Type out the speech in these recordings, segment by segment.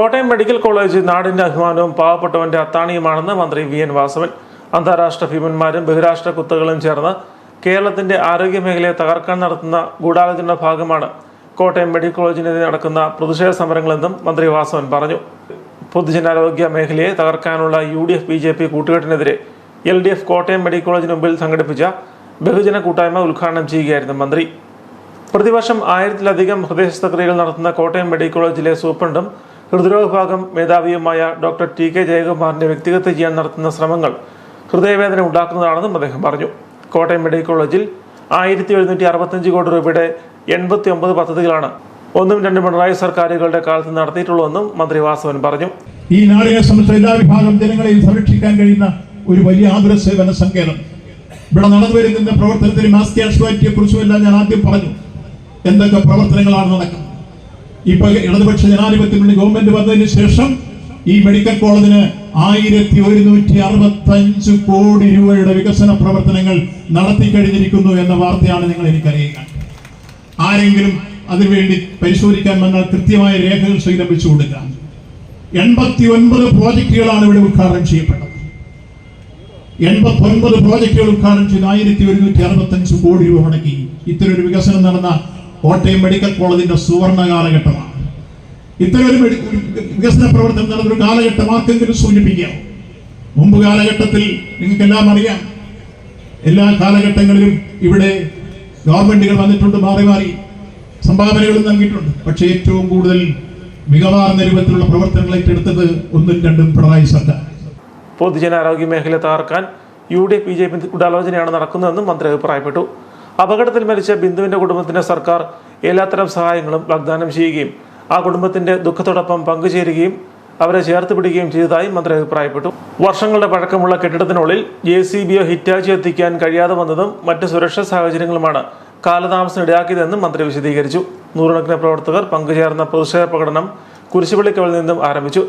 Kottayam medical college നാടിന്റെ അഭിമാനവും പാവപ്പെട്ടവന്റെ അത്താണിയുമാണെന്ന് മന്ത്രി വി എൻ വാസവൻ. അന്താരാഷ്ട്ര ഭീമന്മാരും ബഹിരാഷ്ട്ര കുത്തകളും ചേർന്ന് കേരളത്തിന്റെ ആരോഗ്യ മേഖലയെ തകർക്കാൻ നടത്തുന്ന ഗൂഢാലോചനയുടെ ഭാഗമാണ് കോട്ടയം മെഡിക്കൽ കോളേജിനെതിരെ നടക്കുന്ന പ്രതിഷേധ സമരങ്ങളെന്നും മന്ത്രി വാസവൻ പറഞ്ഞു. പൊതുജനാരോഗ്യ മേഖലയെ തകർക്കാനുള്ള U D F B J P കൂട്ടുകെട്ടിനെതിരെ L D F Kottayam medical കോളേജിന് മുമ്പിൽ സംഘടിപ്പിച്ച ബഹുജന കൂട്ടായ്മ ഉദ്ഘാടനം ചെയ്യുകയായിരുന്നു മന്ത്രി. പ്രതിവർഷം ആയിരത്തിലധികം ഹൃദയ ശസ്ത്രക്രിയകൾ നടത്തുന്ന കോട്ടയം മെഡിക്കൽ കോളേജിലെ സൂപ്രണ്ടും ഹൃദ്രോഗ വിഭാഗം മേധാവിയുമായ ഡോക്ടർ ടി കെ ജയകുമാറിന്റെ വ്യക്തിഗത ചെയ്യാൻ നടത്തുന്ന ശ്രമങ്ങൾ ഹൃദയവേദന ഉണ്ടാക്കുന്നതാണെന്നും അദ്ദേഹം പറഞ്ഞു. കോട്ടയം മെഡിക്കൽ കോളേജിൽ ആയിരത്തി എഴുന്നൂറ്റി അറുപത്തഞ്ച് കോടി രൂപയുടെ എൺപത്തി ഒമ്പത് പദ്ധതികളാണ് ഒന്നും രണ്ടും പിണറായി സർക്കാരുകളുടെ കാലത്ത് നടത്തിയിട്ടുള്ളതെന്നും മന്ത്രി വാസവൻ പറഞ്ഞു. ഈ നാടിനെ സംബന്ധിച്ച എല്ലാ വിഭാഗം ജനങ്ങളെയും സംരക്ഷിക്കാൻ കഴിയുന്ന ഒരു വലിയ ആതുര സേവന സങ്കേതം. ഇവിടെ നടന്നു വരുന്ന പ്രവർത്തനത്തിന് മാസ് കുറിച്ചും എല്ലാം ഞാൻ ആദ്യം പറഞ്ഞു. എന്തൊക്കെ പ്രവർത്തനങ്ങളാണ് നടക്കുന്നത്? ഇപ്പൊ ഇടതുപക്ഷ ജനാധിപത്യമുള്ള ഗവൺമെന്റ് വന്നതിന് ശേഷം ഈ മെഡിക്കൽ കോളേജിന് ആയിരത്തി ഒരുന്നൂറ്റി അറുപത്തി അഞ്ച് കോടി രൂപയുടെ വികസന പ്രവർത്തനങ്ങൾ നടത്തി കഴിഞ്ഞിരിക്കുന്നു എന്ന വാർത്തയാണ് നിങ്ങൾ എനിക്കറിയുക. ആരെങ്കിലും അതിനുവേണ്ടി പരിശോധിക്കാൻ വന്നാൽ കൃത്യമായ രേഖകൾ സ്വീകരിച്ചു കൊടുക്കാം. എൺപത്തി ഒൻപത് പ്രോജക്റ്റുകളാണ് ഇവിടെ ഉദ്ഘാടനം ചെയ്യപ്പെട്ടത്. എൺപത്തി ഒൻപത് പ്രോജക്റ്റുകൾ ഉദ്ഘാടനം ചെയ്ത് ആയിരത്തി ഒരുന്നൂറ്റി അറുപത്തി അഞ്ച് കോടി രൂപ മുടക്കി ഇത്തരം ഒരു വികസനം നടന്ന കോട്ടയം മെഡിക്കൽ കോളേജിന്റെ സുവർണ കാലഘട്ടമാണ്. ഇത്തരം ഒരു വികസന പ്രവർത്തനം നടന്നൊരു കാലഘട്ടം ആർക്കെങ്കിലും സൂചിപ്പിക്കാം? മുമ്പ് കാലഘട്ടത്തിൽ നിങ്ങൾക്കെല്ലാം അറിയാം. എല്ലാ കാലഘട്ടങ്ങളിലും ഇവിടെ ഗവൺമെന്റുകൾ വന്നിട്ടുണ്ട് മാറി മാറി സംഭാവനകളും നൽകിയിട്ടുണ്ട്. പക്ഷേ ഏറ്റവും കൂടുതൽ മികവാർന്ന രൂപത്തിലുള്ള പ്രവർത്തനങ്ങൾ ഏറ്റെടുത്തത് ഒന്നും രണ്ടും പിണറായി സർക്കാർ. പൊതുജനാരോഗ്യ മേഖല തകർക്കാൻ U D F B J P ഗൂഢാലോചനയാണ് നടക്കുന്നതെന്നും മന്ത്രി അഭിപ്രായപ്പെട്ടു. അപകടത്തിൽ മരിച്ച ബിന്ദുവിന്റെ കുടുംബത്തിന് സർക്കാർ എല്ലാത്തരം സഹായങ്ങളും വാഗ്ദാനം ചെയ്യുകയും ആ കുടുംബത്തിന്റെ ദുഃഖത്തോടൊപ്പം പങ്കുചേരുകയും അവരെ ചേർത്ത് പിടിക്കുകയും ചെയ്തതായി മന്ത്രി അഭിപ്രായപ്പെട്ടു. വർഷങ്ങളുടെ പഴക്കമുള്ള കെട്ടിടത്തിനുള്ളിൽ ജെ സി ബിയോ ഹിറ്റാച്ചി എത്തിക്കാൻ കഴിയാതെ വന്നതും മറ്റ് സുരക്ഷാ സാഹചര്യങ്ങളുമാണ് കാലതാമസം ഇടയാക്കിയതെന്നും മന്ത്രി വിശദീകരിച്ചു. നൂറുകണക്കിന് പ്രവർത്തകർ പങ്കുചേർന്ന പ്രതിഷേധ പ്രകടനം കുരിശുപള്ളിക്കവൽ നിന്നും ആരംഭിച്ചു.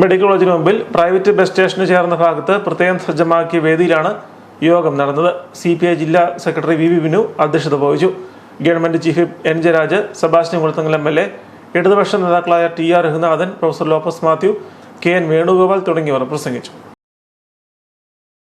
മെഡിക്കൽ കോളേജിന് മുമ്പിൽ പ്രൈവറ്റ് ബസ് സ്റ്റേഷന് ചേർന്ന ഭാഗത്ത് പ്രത്യേകം സജ്ജമാക്കിയ വേദിയിലാണ് യോഗം നടന്നത്. സി പി ഐ ജില്ലാ സെക്രട്ടറി വി വി ബിനു അധ്യക്ഷത വഹിച്ചു. Government chief N Jayaraj Sebastian Kulathingal M L A ഇടതുപക്ഷ നേതാക്കളായ T R Raghunathan professor Lopez Mathew K N Venugopal തുടങ്ങിയവർ പ്രസംഗിച്ചു.